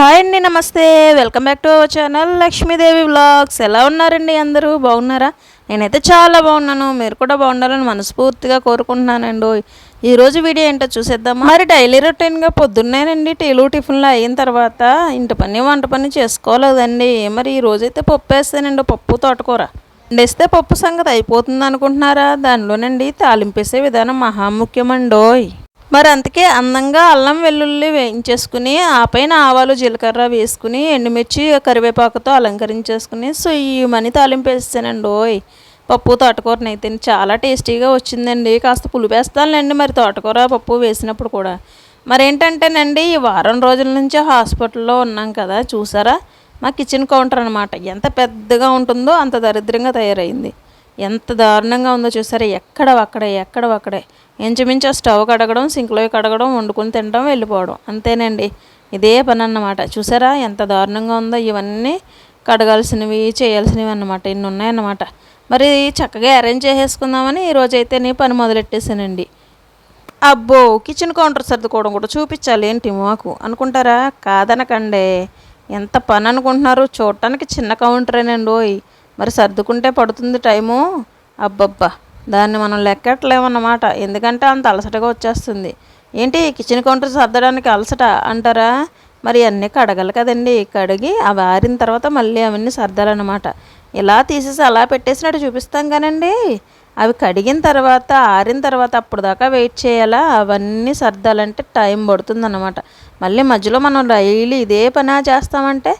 Hi అండి నమస్తే. Welcome back to our channel Lakshmidevi vlogs. ఎలా ఉన్నారండి అందరూ? బాగున్నారా? నేనైతే చాలా బాగున్నాను. మీరు కూడా బాగుండాలని మనస్ఫూర్తిగా కోరుకుంటున్నానండి. ఈరోజు వీడియో ఏంటో చూసేద్దాం మరి డైలీ రొటీన్గా పొద్దున్నేనండి టీలు టిఫిన్లు అయిన తర్వాత ఇంటి పని వంట పని చేసుకోలేదండి. మరి ఈ రోజైతే పప్పు వేస్తానండి. పప్పు తోటకూర. వండేస్తే పప్పు సంగతి అయిపోతుంది అనుకుంటున్నారా? దానిలోనండి తాలింపేసే విధానం మహా ముఖ్యమండోయ్. మరి అందుకే అందంగా అల్లం వెల్లుల్లి వేయించేసుకుని ఆ పైన ఆవాలు జీలకర్ర వేసుకుని ఎండుమిర్చి కరివేపాకుతో అలంకరించేసుకుని సో ఈ మని తాలింపు వేస్తానండి. ఓయ్ పప్పు తోటకూరని అయితే చాలా టేస్టీగా వచ్చిందండి. కాస్త పులిపేస్తానులేండి మరి తోటకూర పప్పు వేసినప్పుడు కూడా. మరి ఏంటంటేనండి ఈ వారం రోజుల నుంచి హాస్పిటల్లో ఉన్నాం కదా చూసారా? మా కిచెన్ కౌంటర్ అనమాట ఎంత పెద్దగా ఉంటుందో అంత దరిద్రంగా తయారైంది. ఎంత దారుణంగా ఉందో చూసారా? ఎక్కడ అక్కడే ఎక్కడ అక్కడే ఇంచుమించు స్టవ్ కడగడం సింక్లో కడగడం వండుకుని తినడం వెళ్ళిపోవడం. అంతేనండి. ఇదే పని అన్నమాట చూసారా ఎంత దారుణంగా ఉందో ఇవన్నీ కడగాల్సినవి చేయాల్సినవి అన్నమాట. ఇన్ని ఉన్నాయన్నమాట. మరి చక్కగా అరేంజ్ చేసేసుకుందామని ఈరోజు అయితే నీ పని మొదలెట్టేసానండి అబ్బో కిచెన్ కౌంటర్ సర్దుకోవడం కూడా చూపించాలి ఏంటి మాకు? అనుకుంటారా? కాదనకండే. ఎంత పని అనుకుంటున్నారు? చూడటానికి చిన్న కౌంటరేనండి ఓయ్. మరి సర్దుకుంటే పడుతుంది టైము? అబ్బబ్బా. దాన్ని మనం లెక్కట్లేమన్నమాట ఎందుకంటే అంత అలసటగా వచ్చేస్తుంది. ఏంటి కిచెన్ కౌంటర్ సర్దడానికి అలసట అంటారా? మరి అన్నీ కడగలు కదండి. కడిగి అవి ఆరిన తర్వాత మళ్ళీ అవన్నీ సర్దాలన్నమాట. ఇలా తీసేసి అలా పెట్టేసినట్టు చూపిస్తాం కానండి. అవి కడిగిన తర్వాత ఆరిన తర్వాత అప్పుడు దాకా వెయిట్ చేయాలా? అవన్నీ సర్దాలంటే టైం పడుతుందన్నమాట. మళ్ళీ మధ్యలో మనం డైలీ ఇదే పని చేస్తామంటే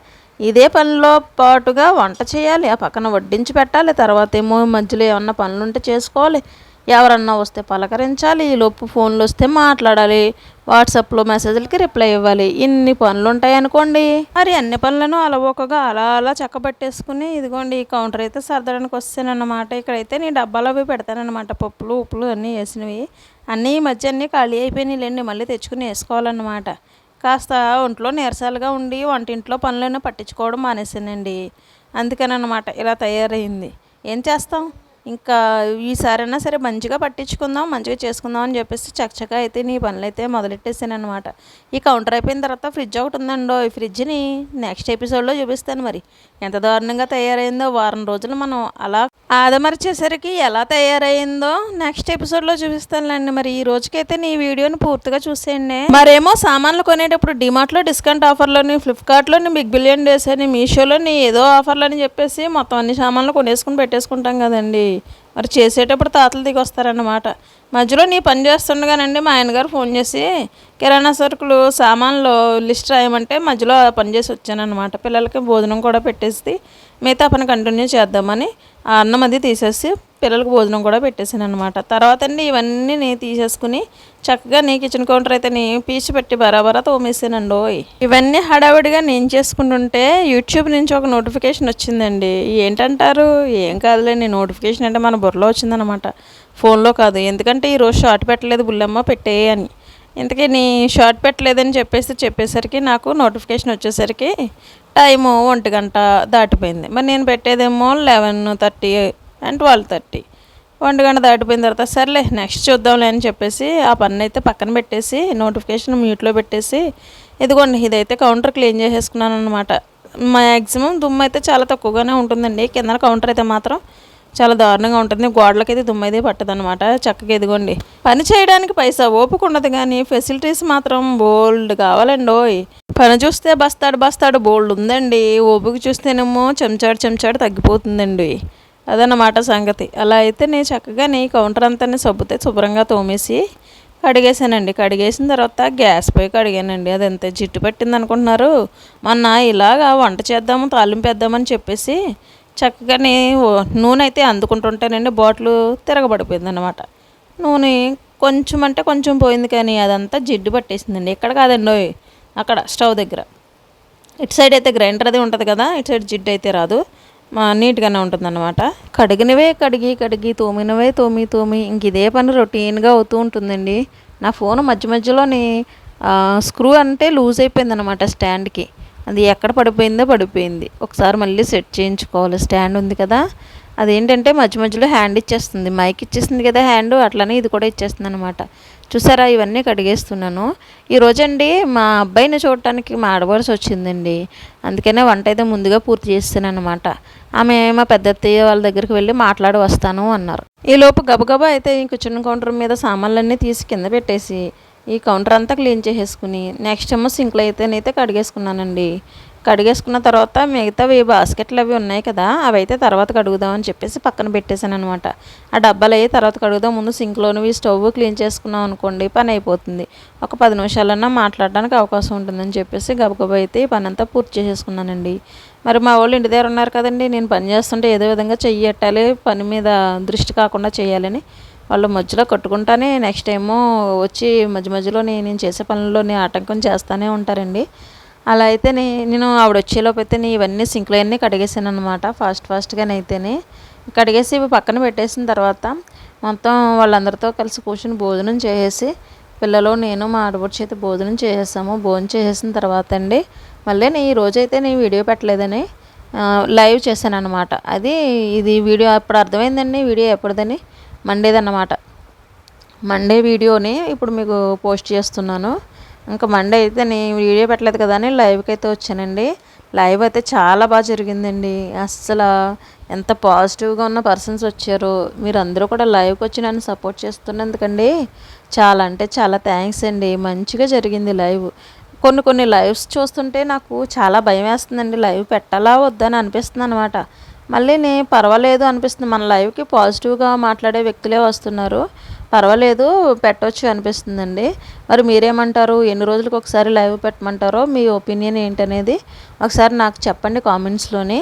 ఇదే పనిలో పాటుగా వంట చేయాలి. ఆ పక్కన వడ్డించి పెట్టాలి. తర్వాత ఏమో మధ్యలో ఏమన్నా పనులు ఉంటే చేసుకోవాలి. ఎవరన్నా వస్తే పలకరించాలి. ఈ లోపు ఫోన్లు వస్తే మాట్లాడాలి. వాట్సాప్లో మెసేజ్లకి రిప్లై ఇవ్వాలి. ఇన్ని పనులు ఉంటాయి అనుకోండి. మరి అన్ని పనులను అలవోకగా అలా అలా చక్కబెట్టేసుకుని ఇదిగోండి ఈ కౌంటర్ అయితే సర్దడానికి వస్తానన్నమాట. ఇక్కడైతే నేను డబ్బాలు అవి పెడతానన్నమాట. పప్పులు ఉప్పులు అన్నీ వేసినవి. అన్నీ ఈ మధ్య అన్నీ ఖాళీ అయిపోయినాయి లేండి మళ్ళీ తెచ్చుకుని వేసుకోవాలన్నమాట. కాస్త ఒంట్లో నీరసాలుగా ఉండి వంటింట్లో పనులను పట్టించుకోవడం మానేసానండి అందుకనమాట ఇలా తయారైంది. ఏం చేస్తాం? ఇంకా ఈసారైనా సరే మంచిగా పట్టించుకుందాం మంచిగా చేసుకుందాం అని చెప్పేసి చక్కగా అయితే నీ పనులైతే మొదలెట్టేసాను అనమాట ఈ కౌంటర్ అయిపోయిన తర్వాత ఫ్రిడ్జ్ ఒకటి ఉందండో ఈ ఫ్రిడ్జ్ని నెక్స్ట్ ఎపిసోడ్లో చూపిస్తాను మరి. ఎంత దారుణంగా తయారైందో వారం రోజులు మనం అలా ఆదమరిచేసరికి ఎలా తయారైందో నెక్స్ట్ ఎపిసోడ్లో చూపిస్తానులేండి మరి. ఈ రోజుకైతే నీ వీడియోని పూర్తిగా చూసేయండి. మరేమో సామాన్లు కొనేటప్పుడు డిమార్ట్లో డిస్కౌంట్ ఆఫర్లోని ఫ్లిప్కార్ట్లోని బిగ్ బిలియన్ డేస్ అని మీషోలోని ఏదో ఆఫర్లని చెప్పేసి మొత్తం అన్ని సామాన్లు కొనేసుకుని పెట్టేసుకుంటాం కదండి. Merci. మరి చేసేటప్పుడు తాతలు దిగి వస్తారన్నమాట. మధ్యలో నీ పని చేస్తుండగానండి మా ఆయనగారు ఫోన్ చేసి కిరాణా సరుకులు సామాన్లు లిస్ట్ రాయమంటే మధ్యలో పని చేసి వచ్చానన్నమాట. పిల్లలకి భోజనం కూడా పెట్టేసి మిగతా పని కంటిన్యూ చేద్దామని ఆ అన్నం అది తీసేసి పిల్లలకు భోజనం కూడా పెట్టేసాను అనమాట తర్వాత అండి ఇవన్నీ నేను తీసేసుకుని చక్కగా నీ కిచెన్ కౌంటర్ అయితే నీ పీచి పెట్టి బరాబరా తోమేసానండి ఓయ్. ఇవన్నీ హడావిడిగా నేను చేసుకుంటుంటే యూట్యూబ్ నుంచి ఒక నోటిఫికేషన్ వచ్చిందండి. ఏంటంటారు? ఏం కాదులేండి నోటిఫికేషన్ అంటే మన బుర్రలో వచ్చిందనమాట. ఫోన్లో కాదు. ఎందుకంటే ఈరోజు షార్ట్ పెట్టలేదు బుల్లమ్మ పెట్టే అని. ఇంతకీ నీ షార్ట్ పెట్టలేదని చెప్పేసి చెప్పేసరికి నాకు నోటిఫికేషన్ వచ్చేసరికి టైము ఒంటి గంట దాటిపోయింది. మరి నేను పెట్టేదేమో eleven thirty and twelve thirty. ఒంటి గంట దాటిపోయిన తర్వాత సర్లే నెక్స్ట్ చూద్దాంలే అని చెప్పేసి ఆ పని అయితే పక్కన పెట్టేసి నోటిఫికేషన్ మ్యూట్లో పెట్టేసి ఇదిగోండి ఇదైతే కౌంటర్ క్లీన్ చేసేసుకున్నాను అనమాట మ్యాక్సిమం దుమ్ము అయితే చాలా తక్కువగానే ఉంటుందండి. కింద కౌంటర్ అయితే మాత్రం చాలా దారుణంగా ఉంటుంది. గోడలకైతే దుమ్ము అయితే పట్టదనమాట చక్కగా ఎదిగోండి పని చేయడానికి పైసా ఓపిక ఉండదు కానీ ఫెసిలిటీస్ మాత్రం బోల్డ్ కావాలండి ఓయ్ పని చూస్తే బస్తాడు బస్తాడు బోల్డ్ ఉందండి. ఓపిక చూస్తేనేమో చెంచాడు చెంచాడు తగ్గిపోతుందండి. అదన్నమాట సంగతి. అలా అయితే నేను చక్కగా నీ కౌంటర్ అంతా సబ్బుతే శుభ్రంగా తోమేసి కడిగేసానండి కడిగేసిన తర్వాత గ్యాస్ పై కడిగానండి. అది ఎంత జిట్టు పెట్టింది అనుకుంటున్నారు మొన్న ఇలాగా వంట చేద్దాము తాలింపు వేద్దామని చెప్పేసి చక్కగానే నూనె అయితే అందుకుంటుంటేనండి బాటిల్ తిరగబడిపోయింది అనమాట నూనె కొంచెం అంటే కొంచెం పోయింది కానీ అదంతా జిడ్డు పట్టేసిందండి. ఇక్కడ కాదండి అక్కడ స్టవ్ దగ్గర. ఇటు సైడ్ అయితే గ్రైండర్ అది ఉంటుంది కదా ఇటు సైడ్ జిడ్డు అయితే రాదు. మా నీట్గానే ఉంటుందన్నమాట. కడిగినవే కడిగి కడిగి తోమినవే తోమి తోమి ఇంక ఇదే పని రొటీన్గా అవుతూ ఉంటుందండి. నా ఫోన్ మధ్య మధ్యలోని స్క్రూ అంటే లూజ్ అయిపోయిందన్నమాట స్టాండ్కి. అది ఎక్కడ పడిపోయిందో పడిపోయింది. ఒకసారి మళ్ళీ సెట్ చేయించుకోవాలి. స్టాండ్ ఉంది కదా. అదేంటంటే మధ్య మధ్యలో హ్యాండ్ ఇచ్చేస్తుంది. మైక్ ఇచ్చేస్తుంది కదా హ్యాండ్. అట్లనే ఇది కూడా ఇచ్చేస్తుంది అనమాట చూసారా? ఇవన్నీ కడిగేస్తున్నాను. ఈరోజండి మా అబ్బాయిని చూడటానికి మా ఆడవలసి వచ్చిందండి. అందుకనే వంట అయితే ముందుగా పూర్తి చేస్తాను అనమాట ఆమె మా పెద్ద అత్తయ్య వాళ్ళ దగ్గరికి వెళ్ళి మాట్లాడి వస్తాను అన్నారు. ఈలోపు గబగబా అయితే ఇంక చిన్న కౌంటర్ మీద సామాన్లన్నీ తీసి కింద పెట్టేసి ఈ కౌంటర్ అంతా క్లీన్ చేసేసుకుని నెక్స్ట్ ఏమో సింక్లో అయితేనైతే కడిగేసుకున్నానండి. కడిగేసుకున్న తర్వాత మిగతావి బాస్కెట్లు అవి ఉన్నాయి కదా అవి అయితే తర్వాత కడుగుదామని చెప్పేసి పక్కన పెట్టేశాను అనమాట ఆ డబ్బాలు అయ్యి తర్వాత కడుగుదాం ముందు సింక్లోనివి స్టవ్ క్లీన్ చేసుకున్నాం అనుకోండి పని అయిపోతుంది. ఒక పది నిమిషాలన్నా మాట్లాడడానికి అవకాశం ఉంటుందని చెప్పేసి గబగబా అయితే ఈ పని అంతా పూర్తి చేసేసుకున్నానండి. మరి మా వాళ్ళు ఇంటి దగ్గర ఉన్నారు కదండి నేను పని చేస్తుంటే ఏదో విధంగా చెయ్యట్టాలి పని మీద దృష్టి కాకుండా చేయాలని వాళ్ళు మధ్యలో కట్టుకుంటానే నెక్స్ట్ ఏమో వచ్చి మధ్య మధ్యలో నేను చేసే పనుల్లోనే ఆటంకం చేస్తూనే ఉంటారండి. అలా అయితే నేను ఆవిడ వచ్చేలోపు అయితే ఇవన్నీ సింక్లో అన్నీ కడిగేసాను అనమాట ఫాస్ట్ ఫాస్ట్గానే అయితేనే. కడిగేసి ఇవి పక్కన పెట్టేసిన తర్వాత మొత్తం వాళ్ళందరితో కలిసి కూర్చుని భోజనం చేసేసి పిల్లలు నేను మా ఆడబోటి అయితే భోజనం చేసేసాము. భోజనం చేసేసిన తర్వాత అండి మళ్ళీ నేను ఈ రోజైతే నేను వీడియో పెట్టలేదని లైవ్ చేశాను అనమాట అది ఇది వీడియో అప్పుడు అర్థమైందండి? వీడియో ఎప్పుడుదని? మండేదన్నమాట. మండే వీడియోని ఇప్పుడు మీకు పోస్ట్ చేస్తున్నాను. ఇంకా మండే అయితే నేను వీడియో పెట్టలేదు కదా అని లైవ్కి అయితే వచ్చానండి. లైవ్ అయితే చాలా బాగా జరిగిందండి. అస్సలు ఎంత పాజిటివ్గా ఉన్న పర్సన్స్ వచ్చారు. మీరు అందరూ కూడా లైవ్కి వచ్చి నన్ను సపోర్ట్ చేస్తున్నందుకండి. చాలా అంటే చాలా థ్యాంక్స్ అండి. మంచిగా జరిగింది లైవ్. కొన్ని కొన్ని లైవ్స్ చూస్తుంటే నాకు చాలా భయం వేస్తుందండి లైవ్ పెట్టాలా వద్దని అనిపిస్తుంది అనమాట మళ్ళీ పర్వాలేదు అనిపిస్తుంది. మన లైవ్కి పాజిటివ్గా మాట్లాడే వ్యక్తులే వస్తున్నారు. పర్వాలేదు పెట్టవచ్చు అనిపిస్తుందండి. మరి మీరేమంటారు? ఎన్ని రోజులకు ఒకసారి లైవ్ పెట్టమంటారో? మీ ఒపీనియన్ ఏంటనేది ఒకసారి నాకు చెప్పండి కామెంట్స్లోని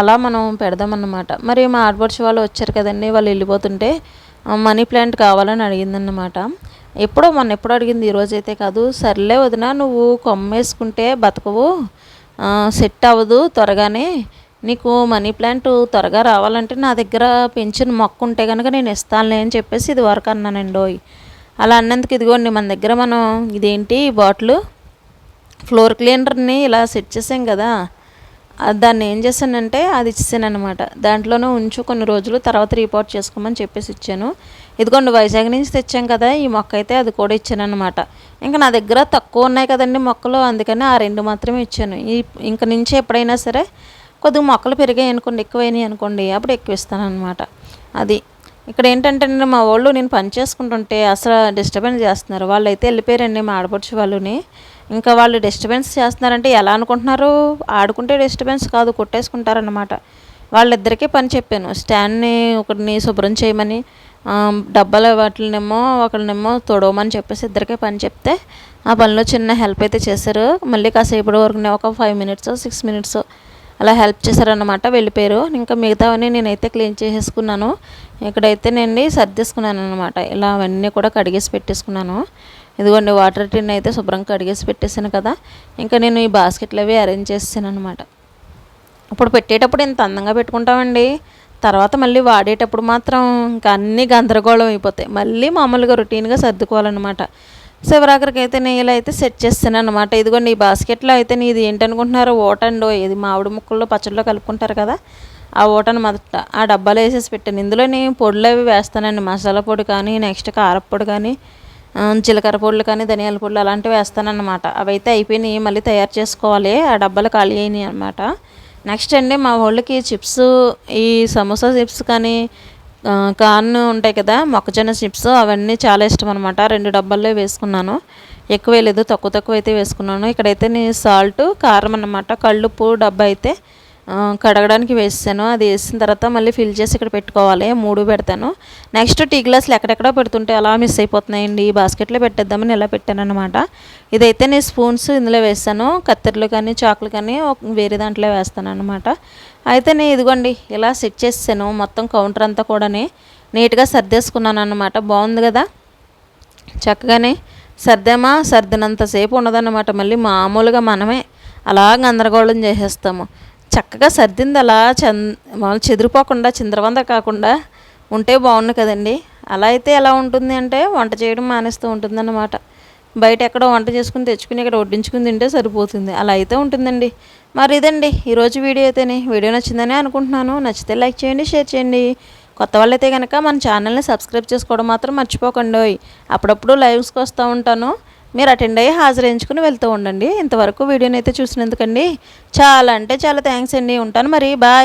అలా మనం పెడదామన్నమాట. మరి మా ఆడపడుచు వాళ్ళు వచ్చారు కదండి. వాళ్ళు వెళ్ళిపోతుంటే మనీ ప్లాంట్ కావాలని అడిగిందన్నమాట. ఎప్పుడో మొన్న ఎప్పుడు అడిగింది. ఈరోజు అయితే కాదు. సర్లే వదిన నువ్వు కొమ్మేసుకుంటే బతకవు. సెట్ అవ్వదు త్వరగానే. నీకు మనీ ప్లాంట్ త్వరగా రావాలంటే నా దగ్గర పెంచిన మొక్క ఉంటే కనుక నేను ఇస్తానులే అని చెప్పేసి ఇది వరకు అన్నానండి. అలా అన్నందుకు ఇదిగోండి మన దగ్గర మనం ఇదేంటి బాటిల్? ఫ్లోర్ క్లీనర్ని ఇలా సెట్ చేసాం కదా. దాన్ని ఏం చేశానంటే అది ఇచ్చాను అనమాట దాంట్లోనే ఉంచు కొన్ని రోజులు తర్వాత రిపోర్ట్ చేసుకోమని చెప్పేసి ఇచ్చాను. ఇదిగోండి వైజాగ్ నుంచి తెచ్చాం కదా ఈ మొక్క అయితే అది కూడా ఇచ్చాను అనమాట ఇంకా నా దగ్గర తక్కువ ఉన్నాయి కదండి మొక్కలు అందుకని ఆ రెండు మాత్రమే ఇచ్చాను. ఈ ఇంక నుంచి ఎప్పుడైనా సరే కొద్దిగా మొక్కలు పెరిగాయి అనుకోండి ఎక్కువైనాయి అనుకోండి అప్పుడు ఎక్కువ ఇస్తాను అనమాట అది ఇక్కడ ఏంటంటే నేను మా వాళ్ళు నేను పని చేసుకుంటుంటే అసలు డిస్టర్బెన్స్ చేస్తున్నారు. వాళ్ళు అయితే వెళ్ళిపోయారండి మా ఆడపడుచు వాళ్ళని. ఇంకా వాళ్ళు డిస్టర్బెన్స్ చేస్తున్నారంటే ఎలా అనుకుంటున్నారు? ఆడుకుంటే డిస్టర్బెన్స్ కాదు కొట్టేసుకుంటారనమాట వాళ్ళిద్దరికీ పని చెప్పాను. స్టాండ్ని ఒకరిని శుభ్రం చేయమని డబ్బాల వాటినేమో ఒకరినేమో తొడవమని చెప్పేసి ఇద్దరికే పని చెప్తే ఆ పనిలో చిన్న హెల్ప్ అయితే చేశారు. మళ్ళీ కాసేపటి వరకు ఒక ఫైవ్ మినిట్స్ సిక్స్ మినిట్స్ అలా హెల్ప్ చేశారనమాట వెళ్ళిపోయారు ఇంకా మిగతావన్నీ నేనైతే క్లీన్ చేసేసుకున్నాను. ఇక్కడైతే నేను సర్దేసుకున్నాను అనమాట ఇలా అవన్నీ కూడా కడిగేసి పెట్టేసుకున్నాను. ఇదిగోండి వాటర్ టిన్ అయితే శుభ్రంగా కడిగేసి పెట్టేసాను కదా. ఇంకా నేను ఈ బాస్కెట్లు అవి అరేంజ్ చేసాను అనమాట ఇప్పుడు పెట్టేటప్పుడు ఇంత అందంగా పెట్టుకుంటామండి. తర్వాత మళ్ళీ వాడేటప్పుడు మాత్రం ఇంకా అన్నీ గందరగోళం అయిపోతాయి. మళ్ళీ మామూలుగా రొటీన్గా సర్దుకోవాలన్నమాట. శివరాకరికి అయితే నెయ్యిలో అయితే సెట్ చేస్తాను అనమాట ఇదిగోండి ఈ బాస్కెట్లో అయితే నీది ఏంటనుకుంటున్నారో ఓటండో ఇది మామిడి ముక్కల్లో పచ్చడిలో కలుపుకుంటారు కదా ఆ ఓటను మొదట ఆ డబ్బాలో వేసేసి పెట్టాను. ఇందులో నేను పొడులు అవి వేస్తానండి. మసాలా పొడి కానీ నెక్స్ట్ కారపొడి కానీ జీలకర్ర పొడులు కానీ ధనియాల పొడులు అలాంటివి వేస్తానన్నమాట. అవి అయితే అయిపోయినాయి మళ్ళీ తయారు చేసుకోవాలి. ఆ డబ్బాలు ఖాళీ అయినాయి అనమాట నెక్స్ట్ అండి మా వాళ్ళకి చిప్స్ ఈ సమోసా చిప్స్ కానీ కార్న్ ఉంటాయి కదా మొక్కజొన్న చిప్స్ అవన్నీ చాలా ఇష్టం అనమాట రెండు డబ్బాల్లో వేసుకున్నాను. ఎక్కువ లేదు తక్కువ తక్కువ అయితే వేసుకున్నాను. ఇక్కడైతే నేను సాల్ట్ కారం అనమాట కళ్ళుప్పు డబ్బా అయితే కడగడానికి వేసాను అది వేసిన తర్వాత మళ్ళీ ఫిల్ చేసి ఇక్కడ పెట్టుకోవాలి. మూడు పెడతాను. నెక్స్ట్ టీ గ్లాసులు ఎక్కడెక్కడ పెడుతుంటే అలా మిస్ అయిపోతున్నాయండి. ఈ బాస్కెట్లో పెట్టేద్దామని ఇలా పెట్టాను అనమాట ఇదైతే నేను స్పూన్స్ ఇందులో వేస్తాను కత్తెరలు కానీ చాకులు కానీ వేరే దాంట్లో వేస్తాను అనమాట అయితే నేను ఇదిగోండి ఇలా సెట్ చేసాను మొత్తం కౌంటర్ అంతా కూడా నీట్గా సర్దేసుకున్నాను అనమాట బాగుంది కదా? చక్కగానే సర్దామా? సర్దినంతసేపు ఉండదన్నమాట. మళ్ళీ మామూలుగా మనమే అలా గందరగోళం చేసేస్తాము. చక్కగా సర్దింది అలా చంద చెదిరిపోకుండా చిందరవంద కాకుండా ఉంటే బాగుండు కదండి. అలా అయితే ఎలా ఉంటుంది అంటే వంట చేయడం మానేస్తూ ఉంటుందన్నమాట. బయట ఎక్కడో వంట చేసుకుని తెచ్చుకుని ఇక్కడ వడ్డించుకుని తింటే సరిపోతుంది. అలా అయితే ఉంటుందండి. మరి ఇదండి. ఈరోజు వీడియో అయితేనే వీడియో నచ్చిందని అనుకుంటున్నాను. నచ్చితే లైక్ చేయండి షేర్ చేయండి. కొత్త వాళ్ళైతే కనుక మన ఛానల్ని సబ్స్క్రైబ్ చేసుకోవడం మాత్రం మర్చిపోకండి అప్పుడప్పుడు లైవ్స్కి వస్తూ ఉంటాను. మీరు అటెండ్ అయ్యి హాజరేయించుకుని వెళ్తూ ఉండండి. ఇంతవరకు వీడియోని అయితే చూసినందుకండి. చాలా అంటే చాలా థ్యాంక్స్ అండి. ఉంటాను మరి. బాయ్.